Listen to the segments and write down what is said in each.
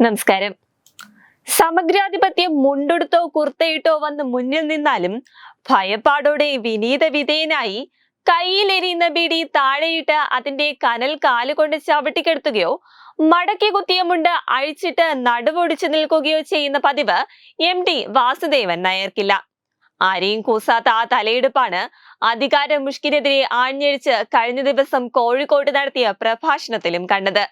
നമസ്കാരം. സമഗ്രാധിപത്യം മുണ്ടെടുത്തോ കുർത്തയിട്ടോ വന്ന് മുന്നിൽ നിന്നാലും ഭയപ്പാടോടെ വിനീത വിധേയനായി കയ്യിലെരിയുന്ന ബീഡി താഴെയിട്ട് അതിന്റെ കനൽ കാലുകൊണ്ട് ചവിട്ടിക്കെടുത്തുകയോ മടക്കി കുത്തിയ മുണ്ട് അഴിച്ചിട്ട് നടുവൊടിച്ചു നിൽക്കുകയോ ചെയ്യുന്ന പതിവ് എം ടി വാസുദേവൻ നായർക്കില്ല. ആരെയും കൂസാത്ത ആ തലയെടുപ്പാണ് അധികാര മുഷ്കിനെതിരെ ആഞ്ഞഴിച്ച് കഴിഞ്ഞ ദിവസം കോഴിക്കോട് നടത്തിയ പ്രഭാഷണത്തിലും കണ്ടത്.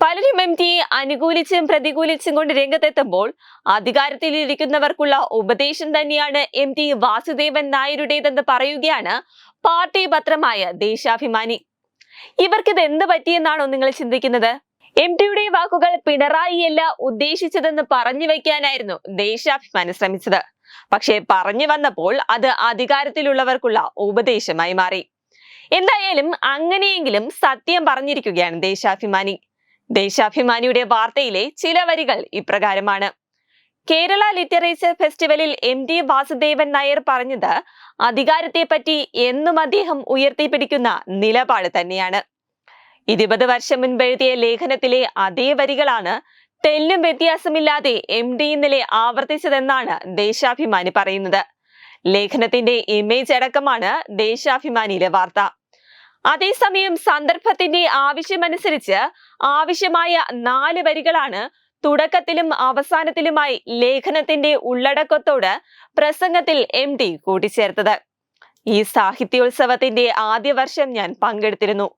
പലരും എം ടിയെ അനുകൂലിച്ചും പ്രതികൂലിച്ചും കൊണ്ട് രംഗത്തെത്തുമ്പോൾ അധികാരത്തിലിരിക്കുന്നവർക്കുള്ള ഉപദേശം തന്നെയാണ് എം ടി വാസുദേവൻ നായരുടേതെന്ന് പറയുകയാണ് പാർട്ടി പത്രമായ ദേശാഭിമാനി. ഇവർക്കിത് എന്ത് പറ്റിയെന്നാണോ നിങ്ങൾ ചിന്തിക്കുന്നത്? എം ടിയുടെ വാക്കുകൾ പിണറായിയല്ല ഉദ്ദേശിച്ചതെന്ന് പറഞ്ഞു വയ്ക്കാനായിരുന്നു ദേശാഭിമാനി ശ്രമിച്ചത്. പക്ഷേ പറഞ്ഞു വന്നപ്പോൾ അത് അധികാരത്തിലുള്ളവർക്കുള്ള ഉപദേശമായി മാറി. എന്തായാലും അങ്ങനെയെങ്കിലും സത്യം പറഞ്ഞിരിക്കുകയാണ് ദേശാഭിമാനി. ദേശാഭിമാനിയുടെ വാർത്തയിലെ ചില വരികൾ ഇപ്രകാരമാണ്. കേരള ലിറ്ററേച്ചർ ഫെസ്റ്റിവലിൽ എം ടി വാസുദേവൻ നായർ പറഞ്ഞത് അധികാരത്തെപ്പറ്റി എന്നും അദ്ദേഹം ഉയർത്തിപ്പിടിക്കുന്ന നിലപാട് തന്നെയാണ്. ഇരുപത് വർഷം മുൻപ് എഴുതിയ ലേഖനത്തിലെ അതേ വരികളാണ് തെല്ലും വ്യത്യാസമില്ലാതെ എം ഡി ഇന്നലെ ആവർത്തിച്ചതെന്നാണ് ദേശാഭിമാനി പറയുന്നത്. ലേഖനത്തിന്റെ ഇമേജ് അടക്കമാണ് ദേശാഭിമാനിയിലെ വാർത്ത. അതേസമയം സന്ദർഭത്തിന്റെ ആവശ്യമനുസരിച്ച് ആവശ്യമായ നാല് വരികളാണ് തുടക്കത്തിലും അവസാനത്തിലുമായി ലേഖനത്തിന്റെ ഉള്ളടക്കത്തോട് പ്രസംഗത്തിൽ എം ടി കൂട്ടിച്ചേർത്തത്. ഈ സാഹിത്യോത്സവത്തിന്റെ ആദ്യ വർഷം ഞാൻ പങ്കെടുത്തിരുന്നു.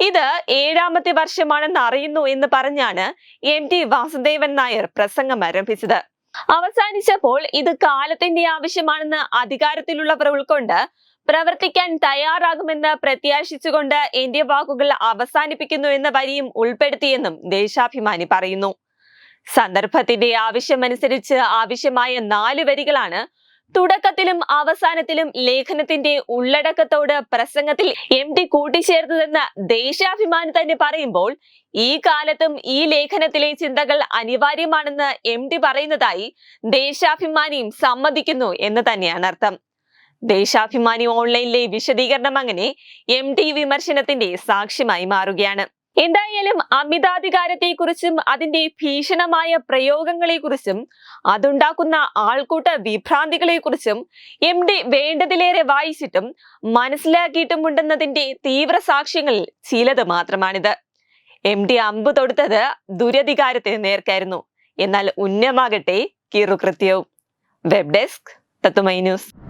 ഇത് ഏഴാമത്തെ വർഷമാണെന്ന് അറിയുന്നു എന്ന് പറഞ്ഞാണ് എം ടി വാസുദേവൻ നായർ പ്രസംഗം ആരംഭിച്ചത്. അവസാനിച്ചപ്പോൾ ഇത് കാലത്തിന്റെ ആവശ്യമാണെന്ന് അധികാരത്തിലുള്ളവർ ഉൾക്കൊണ്ട് പ്രവർത്തിക്കാൻ തയ്യാറാകുമെന്ന് പ്രത്യാശിച്ചുകൊണ്ട് എന്റെ വാക്കുകൾ അവസാനിപ്പിക്കുന്നു എന്ന വരിയും ഉൾപ്പെടുത്തിയെന്നും ദേശാഭിമാനി പറയുന്നു. സന്ദർഭത്തിന്റെ ആവശ്യമനുസരിച്ച് ആവശ്യമായ നാല് വരികളാണ് തുടക്കത്തിലും അവസാനത്തിലും ലേഖനത്തിന്റെ ഉള്ളടക്കത്തോട് പ്രസംഗത്തിൽ എം ടി കൂട്ടിച്ചേർത്തതെന്ന് ദേശാഭിമാനി തന്നെ പറയുമ്പോൾ ഈ കാലത്തും ഈ ലേഖനത്തിലെ ചിന്തകൾ അനിവാര്യമാണെന്ന് എം പറയുന്നതായി ദേശാഭിമാനിയും സമ്മതിക്കുന്നു എന്ന് തന്നെയാണ് അർത്ഥം. ദേശാഭിമാനി ഓൺലൈനിലെ വിശദീകരണം അങ്ങനെ എം ടി വിമർശനത്തിന്റെ സാക്ഷ്യമായി മാറുകയാണ്. എന്തായാലും അമിതാധികാരത്തെക്കുറിച്ചും അതിന്റെ ഭീഷണമായ പ്രയോഗങ്ങളെക്കുറിച്ചും അതുണ്ടാക്കുന്ന ആൾക്കൂട്ട വിഭ്രാന്തികളെക്കുറിച്ചും എം ഡി വേണ്ടതിലേറെ വായിച്ചിട്ടും മനസ്സിലാക്കിയിട്ടുമുണ്ടെന്നതിന്റെ തീവ്ര സാക്ഷ്യങ്ങളിൽ ചിലത് മാത്രമാണിത്. എം ഡി അമ്പ് തൊടുത്തത് ദുരധികാരത്തിന് നേർക്കായിരുന്നു. എന്നാൽ ഉന്നമാകട്ടെ കിറുകൃത്യവും. വെബ് ഡെസ്ക് തത്തുമൈ ന്യൂസ്.